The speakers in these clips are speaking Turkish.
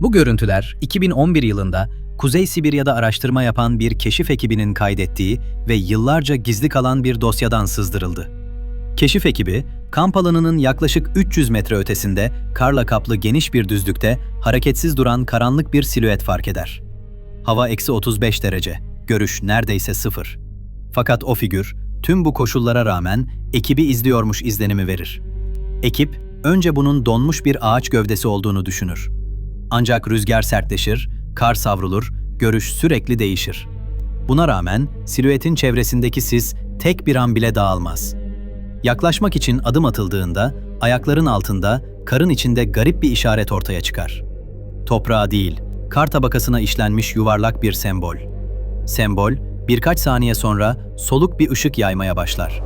Bu görüntüler 2011 yılında Kuzey Sibirya'da araştırma yapan bir keşif ekibinin kaydettiği ve yıllarca gizli kalan bir dosyadan sızdırıldı. Keşif ekibi, kamp alanının yaklaşık 300 metre ötesinde karla kaplı geniş bir düzlükte hareketsiz duran karanlık bir silüet fark eder. Hava eksi 35 derece, görüş neredeyse sıfır. Fakat o figür, tüm bu koşullara rağmen ekibi izliyormuş izlenimi verir. Ekip, önce bunun donmuş bir ağaç gövdesi olduğunu düşünür. Ancak rüzgar sertleşir, kar savrulur, görüş sürekli değişir. Buna rağmen silüetin çevresindeki sis tek bir an bile dağılmaz. Yaklaşmak için adım atıldığında ayakların altında, karın içinde garip bir işaret ortaya çıkar. Toprağa değil, kar tabakasına işlenmiş yuvarlak bir sembol. Sembol, birkaç saniye sonra soluk bir ışık yaymaya başlar.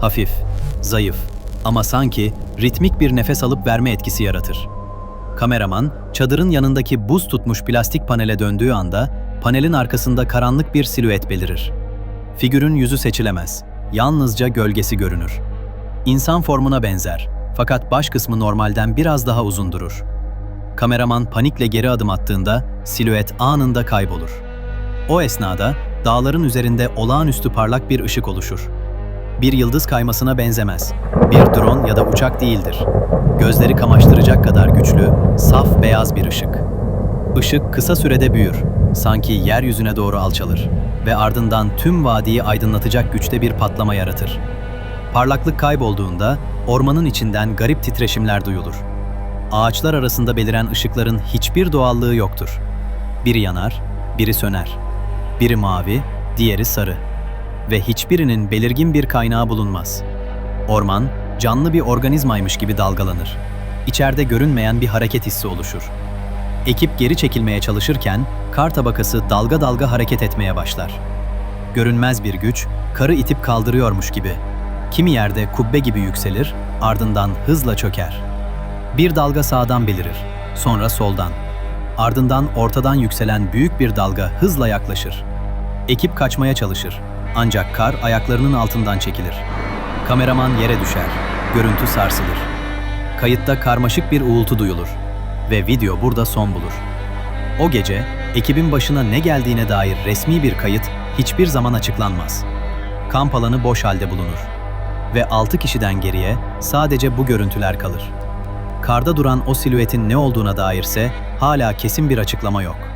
Hafif, zayıf ama sanki ritmik bir nefes alıp verme etkisi yaratır. Kameraman, çadırın yanındaki buz tutmuş plastik panele döndüğü anda panelin arkasında karanlık bir silüet belirir. Figürün yüzü seçilemez, yalnızca gölgesi görünür. İnsan formuna benzer fakat baş kısmı normalden biraz daha uzun durur. Kameraman panikle geri adım attığında silüet anında kaybolur. O esnada dağların üzerinde olağanüstü parlak bir ışık oluşur. Bir yıldız kaymasına benzemez. Bir drone ya da uçak değildir. Gözleri kamaştıracak kadar güçlü, saf beyaz bir ışık. Işık kısa sürede büyür, sanki yeryüzüne doğru alçalır ve ardından tüm vadiyi aydınlatacak güçte bir patlama yaratır. Parlaklık kaybolduğunda ormanın içinden garip titreşimler duyulur. Ağaçlar arasında beliren ışıkların hiçbir doğallığı yoktur. Biri yanar, biri söner. Biri mavi, diğeri sarı. Ve hiçbirinin belirgin bir kaynağı bulunmaz. Orman, canlı bir organizmaymış gibi dalgalanır. İçeride görünmeyen bir hareket hissi oluşur. Ekip geri çekilmeye çalışırken kar tabakası dalga dalga hareket etmeye başlar. Görünmez bir güç karı itip kaldırıyormuş gibi. Kimi yerde kubbe gibi yükselir, ardından hızla çöker. Bir dalga sağdan belirir, sonra soldan. Ardından ortadan yükselen büyük bir dalga hızla yaklaşır. Ekip kaçmaya çalışır. Ancak kar ayaklarının altından çekilir. Kameraman yere düşer. Görüntü sarsılır. Kayıtta karmaşık bir uğultu duyulur ve video burada son bulur. O gece ekibin başına ne geldiğine dair resmi bir kayıt hiçbir zaman açıklanmaz. Kamp alanı boş halde bulunur ve 6 kişiden geriye sadece bu görüntüler kalır. Karda duran o silüetin ne olduğuna dairse hala kesin bir açıklama yok.